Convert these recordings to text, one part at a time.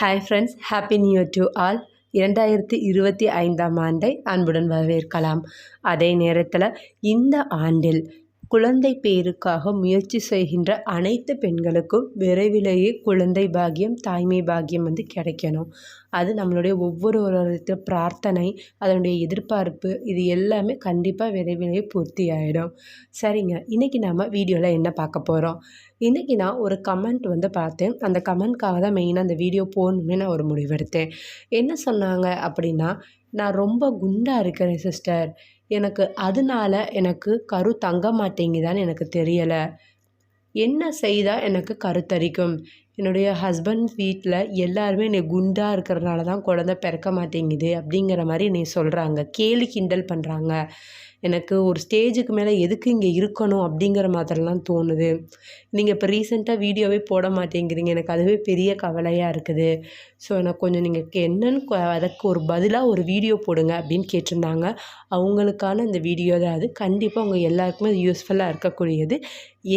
Hi friends happy new year to all இரண்டாயிரத்தி இருபத்தி ஐந்தாம் ஆண்டை அன்புடன் வரவேற்கலாம். அதே நேரத்தில் இந்த ஆண்டில் குழந்தை பேருக்காக முயற்சி செய்கின்ற அனைத்து பெண்களுக்கும் விரைவிலேயே குழந்தை பாக்கியம் தாய்மை பாக்கியம் வந்து கிடைக்கணும். அது நம்மளுடைய ஒவ்வொருவரோட பிரார்த்தனை அதனுடைய எதிர்பார்ப்பு இது எல்லாமே கண்டிப்பாக விரைவிலேயே பூர்த்தி ஆகிடும் சரிங்க இன்றைக்கி நம்ம வீடியோவில் என்ன பார்க்க போகிறோம் இன்றைக்கி நான் ஒரு கமெண்ட் வந்து பார்த்தேன். அந்த கமெண்ட்காக தான் மெயினாக அந்த வீடியோ போகணுமே நான் ஒரு முடிவெடுத்தேன். என்ன சொன்னாங்க அப்படின்னா நான் ரொம்ப குண்டாக இருக்கிறேன் சிஸ்டர் எனக்கு அதனால எனக்கு கரு தங்க மாட்டேங்குதான்னு எனக்கு தெரியலை. என்ன செய்தால் எனக்கு கருத்தரிக்கும் என்னுடைய ஹஸ்பண்ட் வீட்டில் எல்லாருமே என்னை குண்டாக இருக்கிறனால தான் குழந்த பிறக்க மாட்டேங்குது அப்படிங்கிற மாதிரி என்னை சொல்கிறாங்க கேலி கிண்டல் பண்ணுறாங்க எனக்கு ஒரு ஸ்டேஜுக்கு மேலே எதுக்கு இங்கே இருக்கணும் அப்படிங்கிற மாதிரிலாம் தோணுது. நீங்கள் இப்போ ரீசெண்டாக வீடியோவே போட மாட்டேங்கிறீங்க. எனக்கு அதுவே பெரிய கவலையாக இருக்குது. ஸோ எனக்கு கொஞ்சம் நீங்கள் என்னன்னு அதுக்கு ஒரு பதிலாக ஒரு வீடியோ போடுங்க அப்படின்னு கேட்டிருந்தாங்க. அவங்களுக்கான இந்த வீடியோ தான் அது. கண்டிப்பாக அவங்க எல்லாருக்குமே யூஸ்ஃபுல்லாக இருக்கக்கூடியது.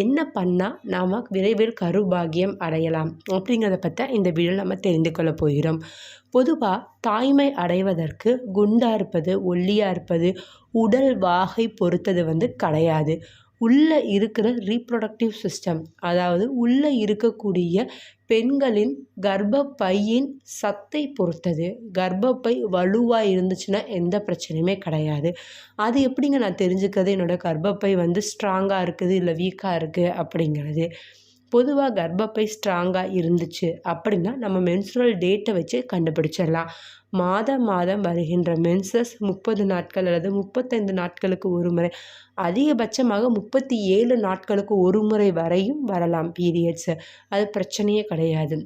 என்ன பண்ணால் நாம் விரைவில் கருபாகியம் அடையலாம் அப்படிங்கிறத பற்றி இந்த வீடியோ நம்ம தெரிந்து கொள்ள போகிறோம். பொதுவாக தாய்மை அடைவதற்கு குண்டாக இருப்பது ஒல்லியாக இருப்பது உடல் வாகை பொறுத்தது வந்து கிடையாது. உள்ளே இருக்கிற ரீப்ரொடக்டிவ் சிஸ்டம் அதாவது உள்ளே இருக்கக்கூடிய பெண்களின் கர்ப்பப்பையின் சத்தை பொறுத்தது. கர்ப்பப்பை வலுவாக இருந்துச்சுன்னா எந்த பிரச்சனையுமே கிடையாது. அது எப்படிங்க நான் தெரிஞ்சுக்கிறது? என்னோடய கர்ப்பப்பை வந்து ஸ்ட்ராங்காக இருக்குது இல்லை வீக்காக இருக்குது அப்படிங்கிறது. பொதுவாக கர்ப்பப்பை ஸ்ட்ராங்காக இருந்துச்சு. அப்படின்னா நம்ம மென்சுரல் டேட்டை வச்சு கண்டுபிடிச்சிடலாம். மாதம் மாதம் வருகின்ற மென்சஸ் முப்பது நாட்கள் அல்லது முப்பத்தைந்து நாட்களுக்கு ஒரு முறை அதிகபட்சமாக முப்பத்தி ஏழு நாட்களுக்கு ஒரு முறை வரையும் வரலாம் பீரியட்ஸு அது பிரச்சனையே கிடையாது.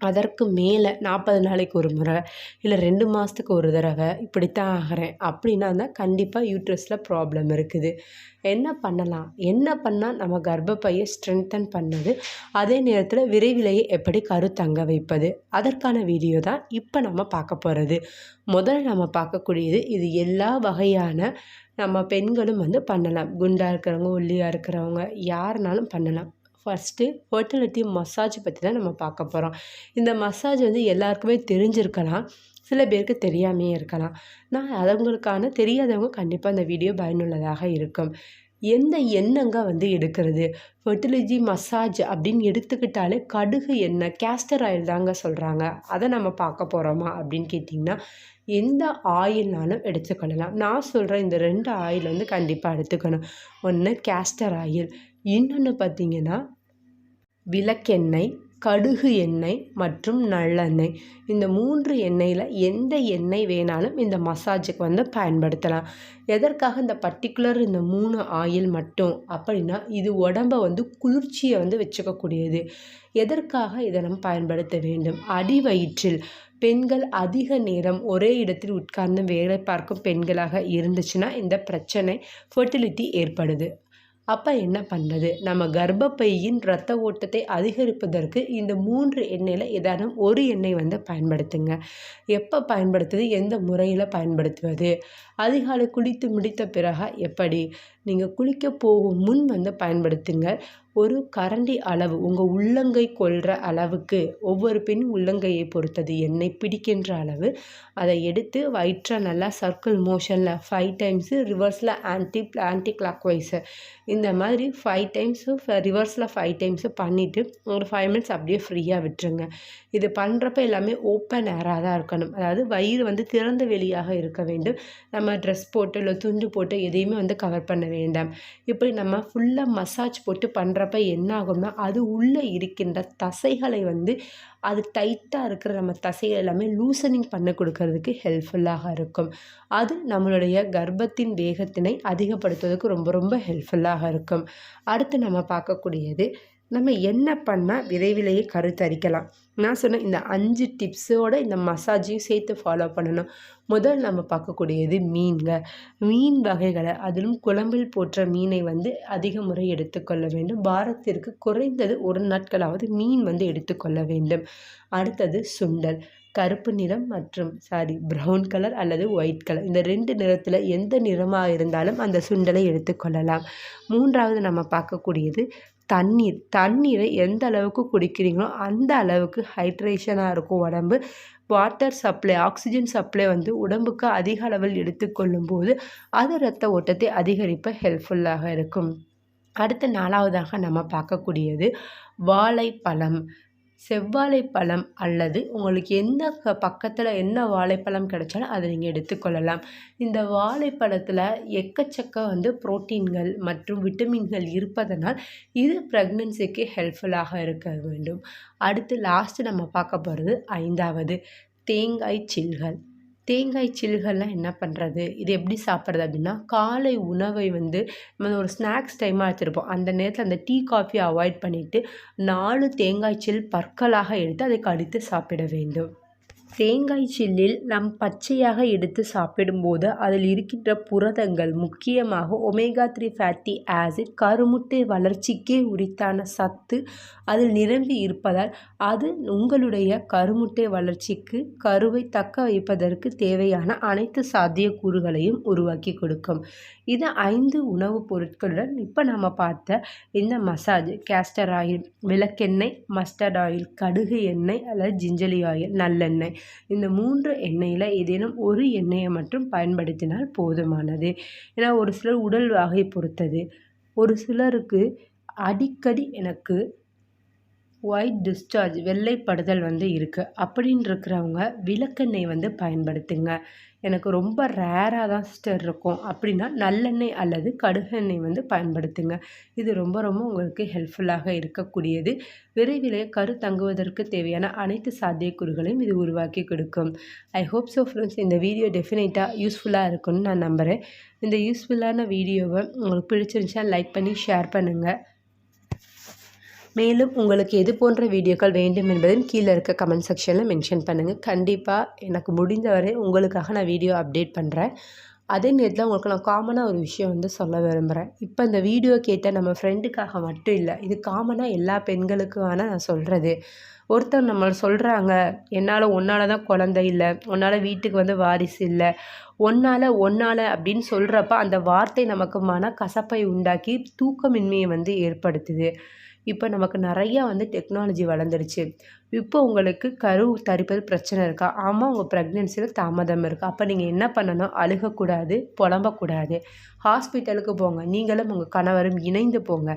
அதற்கு மேலே நாற்பது நாளைக்கு ஒரு முறை இல்லை ரெண்டு மாதத்துக்கு ஒரு தடவை இப்படித்தான் ஆகிறேன் அப்படின்னா தான் கண்டிப்பாக யூட்ரஸில் ப்ராப்ளம் இருக்குது. என்ன பண்ணலாம்? என்ன பண்ணால் நம்ம கர்ப்பப்பையை ஸ்ட்ரென்தன் பண்ணது? அதே நேரத்தில் விரைவிலேயே எப்படி கரு தங்க வைப்பது? அதற்கான வீடியோ தான் இப்போ நம்ம பார்க்க போகிறது முதல்ல நம்ம பார்க்கக்கூடியது இது எல்லா வகையான நம்ம பெண்களும் வந்து பண்ணலாம். குண்டாக இருக்கிறவங்க ஒல்லியாக இருக்கிறவங்க யாருனாலும் பண்ணலாம். ஃபஸ்ட்டு ஃபர்டிலிட்டி மசாஜ் பற்றி தான் நம்ம பார்க்க போகிறோம் இந்த மசாஜ் வந்து எல்லாருக்குமே தெரிஞ்சிருக்கலாம். சில பேருக்கு தெரியாமையே இருக்கலாம். நான் அவங்களுக்கான தெரியாதவங்க கண்டிப்பாக அந்த வீடியோ பயனுள்ளதாக இருக்கும். எந்த எண்ணங்க வந்து எடுக்கிறது? ஃபர்டிலிட்டி மசாஜ் அப்படின்னு எடுத்துக்கிட்டாலே கடுகு எண்ணெய் கேஸ்டர் ஆயில் தாங்க சொல்கிறாங்க அதை நம்ம பார்க்க போகிறோமா அப்படின்னு கேட்டிங்கன்னா எந்த ஆயில்னாலும் எடுத்துக்கொள்ளலாம். நான் சொல்கிற இந்த ரெண்டு ஆயில் வந்து கண்டிப்பாக எடுத்துக்கணும். ஒன்று கேஸ்டர் ஆயில் இன்னொன்று பார்த்தீங்கன்னா விளக்கெண்ணெய் கடுகு எண்ணெய் மற்றும் நல்லெண்ணெய். இந்த மூன்று எண்ணெயில் எந்த எண்ணெய் வேணாலும் இந்த மசாஜுக்கு வந்து பயன்படுத்தலாம். எதற்காக இந்த பர்டிகுலர் இந்த மூணு ஆயில் மட்டும்? அப்படின்னா இது உடம்பை வந்து குளிர்ச்சியை வந்து வச்சுக்கக்கூடியது. எதற்காக இதை நம்ம பயன்படுத்த வேண்டும்? அடி வயிற்றில். பெண்கள் அதிக நேரம் ஒரே இடத்தில் உட்கார்ந்து வேலை பார்க்கும் பெண்களாக இருந்துச்சுன்னா இந்த பிரச்சனை ஃபர்டிலிட்டி ஏற்படுது. அப்போ என்ன பண்ணுறது நம்ம கர்ப்பப்பையின் இரத்த ஓட்டத்தை அதிகரிப்பதற்கு இந்த மூன்று எண்ணெயில் ஏதாவது ஒரு எண்ணெய் வந்து பயன்படுத்துங்க. எப்போ பயன்படுத்துது? எந்த முறையில் பயன்படுத்துவது? அதிகாலை குளித்து முடித்த பிறகு எப்படி? நீங்கள் குளிக்க போகும் முன் வந்து பயன்படுத்துங்க ஒரு கரண்டி அளவு உங்கள் உள்ளங்கை கொள்கிற அளவுக்கு ஒவ்வொரு பெண் உள்ளங்கையை பொறுத்தது. எண்ணெய் பிடிக்கின்ற அளவு. அதை எடுத்து வயிற்றை நல்லா சர்க்கிள் மோஷனில் ஃபைவ் டைம்ஸு ரிவர்ஸில் ஆன்டி ஆன்டி கிளாக் வைஸு இந்த மாதிரி ஃபைவ் டைம்ஸு ரிவர்ஸில் ஃபைவ் டைம்ஸு பண்ணிவிட்டு ஒரு ஃபைவ் மினிட்ஸ் அப்படியே ஃப்ரீயாக விட்டுருங்க. இது பண்ணுறப்ப எல்லாமே ஓப்பன் ஏராக தான் இருக்கணும். அதாவது வயிறு வந்து திறந்த வெளியாக இருக்க வேண்டும். நம்ம ட்ரெஸ் போட்டு இல்லை துண்டு போட்டு எதையுமே வந்து கவர் பண்ண வேண்டாம். இப்படி நம்ம ஃபுல்லாக மசாஜ் போட்டு பண்ணுற பண்ணுறப்ப என்ன ஆகும்னா அது உள்ளே இருக்கின்ற தசைகளை வந்து அது டைட்டாக இருக்கிற நம்ம தசைகள் எல்லாமே லூசனிங் பண்ண கொடுக்கறதுக்கு ஹெல்ப்ஃபுல்லாக இருக்கும். அது நம்மளுடைய கர்ப்பத்தின் வேகத்தினை அதிகப்படுத்துவதற்கு ரொம்ப ரொம்ப ஹெல்ப்ஃபுல்லாக இருக்கும். அடுத்து நம்ம பார்க்கக்கூடியது நம்ம என்ன பண்ணால் விரைவிலேயே கருத்தரிக்கலாம். நான் சொன்ன இந்த அஞ்சு டிப்ஸோட இந்த மசாஜையும் சேர்த்து ஃபாலோ பண்ணணும். முதல் நம்ம பார்க்கக்கூடியது மீன்க. மீன் வகைகளை அதிலும் குழம்பில் போற்ற மீனை வந்து அதிக முறை எடுத்துக்கொள்ள வேண்டும். பாரத்திற்கு குறைந்தது ஒரு நாட்களாவது மீன் வந்து எடுத்துக்கொள்ள வேண்டும். அடுத்தது சுண்டல். கருப்பு நிறம் மற்றும் சாரி ப்ரௌன் கலர் அல்லது ஒயிட் கலர் இந்த ரெண்டு நிறத்தில் எந்த நிறமாக இருந்தாலும் அந்த சுண்டலை எடுத்துக்கொள்ளலாம் மூன்றாவது நம்ம பார்க்கக்கூடியது தண்ணீர். தண்ணீரை எந்த அளவுக்கு குடிக்கிறீங்களோ அந்த அளவுக்கு ஹைட்ரேஷனாக இருக்கும் உடம்பு. வாட்டர் சப்ளை ஆக்சிஜன் சப்ளை வந்து உடம்புக்கு அதிக அளவில் எடுத்துக்கொள்ளும் போது அது இரத்த ஓட்டத்தை அதிகரிப்ப ஹெல்ப்ஃபுல்லாக இருக்கும். அடுத்த நாலாவதாக நம்ம பார்க்கக்கூடியது வாழைப்பழம். செவ்வாழைப்பழம் அல்லது உங்களுக்கு எந்த க பக்கத்தில் என்ன வாழைப்பழம் கிடைச்சாலும் அதை நீங்கள் எடுத்துக்கொள்ளலாம். இந்த வாழைப்பழத்தில் எக்கச்சக்க வந்து புரோட்டீன்கள் மற்றும் விட்டமின்கள் இருப்பதனால் இது ப்ரெக்னென்சிக்கு ஹெல்ப்ஃபுல்லாக இருக்க வேண்டும். அடுத்து லாஸ்ட்டு நம்ம பார்க்க போகிறது ஐந்தாவது தேங்காய் சில்கள். தேங்காய் சில்லுகள்லாம் என்ன பண்ணுறது இது எப்படி சாப்பிட்றது அப்படின்னா காலை உணவை வந்து நம்ம ஒரு ஸ்நாக்ஸ் டைமாக வச்சுருப்போம் அந்த நேரத்தில் அந்த டீ காஃபியை அவாய்ட் பண்ணிவிட்டு நாலு தேங்காய் சில் பற்களாக எடுத்து அதை கடித்து சாப்பிட வேண்டும். தேங்காய் சில்லில் நம் பச்சையாக எடுத்து சாப்பிடும்போது அதில் இருக்கின்ற புரதங்கள் முக்கியமாக ஒமேகா த்ரீ ஃபேட்டி ஆசிட் கருமுட்டை வளர்ச்சிக்கே உரித்தான சத்து அதில் நிரம்பி இருப்பதால் அது உங்களுடைய கருமுட்டை வளர்ச்சிக்கு கருவை தக்க வைப்பதற்கு தேவையான அனைத்து சாத்தியக்கூறுகளையும் உருவாக்கி கொடுக்கும். இது ஐந்து உணவுப் பொருட்களுடன் இப்போ நம்ம பார்த்த இந்த மசாஜ். கேஸ்டர் ஆயில் விளக்கெண்ணெய் மஸ்டர்ட் ஆயில் கடுகு எண்ணெய் அல்லது ஜிஞ்சலி ஆயில் நல்லெண்ணெய். இந்த மூன்று எண்ணெயில் ஏதேனும் ஒரு எண்ணெயை மட்டும் பயன்படுத்தினால் போதுமானது. ஏன்னா ஒரு சிலர் உடல் வகை பொறுத்தது. ஒரு சிலருக்கு அடிக்கடி எனக்கு ஒயிட் டிஸ்சார்ஜ் வெள்ளைப்படுதல் வந்து இருக்குது அப்படின்னு இருக்கிறவங்க விளக்கெண்ணெய் வந்து பயன்படுத்துங்க. எனக்கு ரொம்ப ரேராக தான் சிஸ்டர் இருக்கும். அப்படின்னா நல்லெண்ணெய் அல்லது கடுகெண்ணெய் வந்து பயன்படுத்துங்க. இது ரொம்ப ரொம்ப உங்களுக்கு ஹெல்ப்ஃபுல்லாக இருக்கக்கூடியது. விரைவிலே கரு தங்குவதற்கு தேவையான அனைத்து சாத்தியக்கூறுகளையும் இது உருவாக்கி கொடுக்கும். ஐ ஹோப் ஸோ ஃப்ரெண்ட்ஸ் இந்த வீடியோ டெஃபினட்டாக யூஸ்ஃபுல்லாக இருக்கும்னு நான் நம்புகிறேன் இந்த யூஸ்ஃபுல்லான வீடியோவை உங்களுக்கு பிடிச்சிருந்துச்சா லைக் பண்ணி ஷேர் பண்ணுங்கள் மேலும் உங்களுக்கு எது போன்ற வீடியோக்கள் வேண்டும் என்பதையும் கீழே இருக்க கமெண்ட் செக்ஷனில் மென்ஷன் பண்ணுங்கள் கண்டிப்பாக எனக்கு முடிந்தவரை உங்களுக்காக நான் வீடியோ அப்டேட் பண்ணுறேன் அதே நேரத்தில் உங்களுக்கு நான் காமனாக ஒரு விஷயம் வந்து சொல்ல விரும்புகிறேன் இப்போ இந்த வீடியோ கேட்ட நம்ம ஃப்ரெண்டுக்காக மட்டும் இல்லை இது காமனாக எல்லா பெண்களுக்கான நான் சொல்கிறது ஒருத்தர் நம்மளை சொல்கிறாங்க என்னால் ஒன்றால் தான் குழந்தை இல்லை உன்னால் வீட்டுக்கு வந்து வாரிசு இல்லை ஒன்றால் ஒன்றால் அப்படின்னு சொல்கிறப்ப அந்த வார்த்தை நமக்கு மன கசப்பை உண்டாக்கி தூக்கமின்மையை வந்து ஏற்படுத்துது. இப்போ நமக்கு நிறையா வந்து டெக்னாலஜி வளர்ந்துருச்சு. இப்போ உங்களுக்கு கரு தரிப்பது பிரச்சனை இருக்கா? ஆமாம் உங்கள் ப்ரெக்னென்சியில் தாமதம் இருக்குது அப்போ நீங்கள் என்ன பண்ணணும்? அழுகக்கூடாது புலம்பக்கூடாது. ஹாஸ்பிட்டலுக்கு போங்க. நீங்களும் உங்கள் கணவரும் இணைந்து போங்க.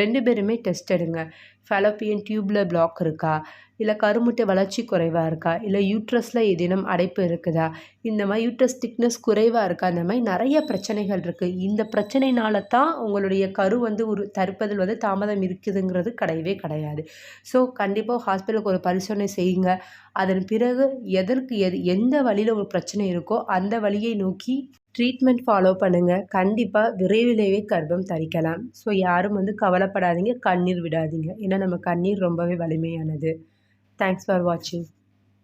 ரெண்டு பேருமே டெஸ்ட் எடுங்க. ஃபெலோப்பியன் டியூப்பில் பிளாக் இருக்கா? இல்லை கருமுட்டை வளர்ச்சி குறைவாக இருக்கா? இல்லை யூட்ரஸில் ஏதேனும் அடைப்பு இருக்குதா? இந்த மாதிரி யூட்ரஸ் திக்னஸ் குறைவாக இருக்கா? அந்த மாதிரி நிறைய பிரச்சனைகள் இருக்குது இந்த பிரச்சனைனால தான் உங்களுடைய கரு வந்து ஒரு தருப்பதில் வந்து தாமதம் இருக்குதுங்கிறது கிடையவே கிடையாது. ஸோ கண்டிப்பாக ஹாஸ்பிட்டலுக்கு ஒரு பரிசோதனை செய்யுங்க. அதன் பிறகு எதற்கு எது எந்த வழியில் ஒரு பிரச்சனை இருக்கோ அந்த வழியை நோக்கி ட்ரீட்மெண்ட் ஃபாலோ பண்ணுங்கள் கண்டிப்பாக விரைவிலேயே கர்ப்பம் தரிக்கலாம். ஸோ யாரும் வந்து கவலைப்படாதீங்க. கண்ணீர் விடாதீங்க. ஏன்னா நம்ம கண்ணீர் ரொம்பவே வலிமையானது. தேங்க்ஸ் ஃபார் வாட்சிங்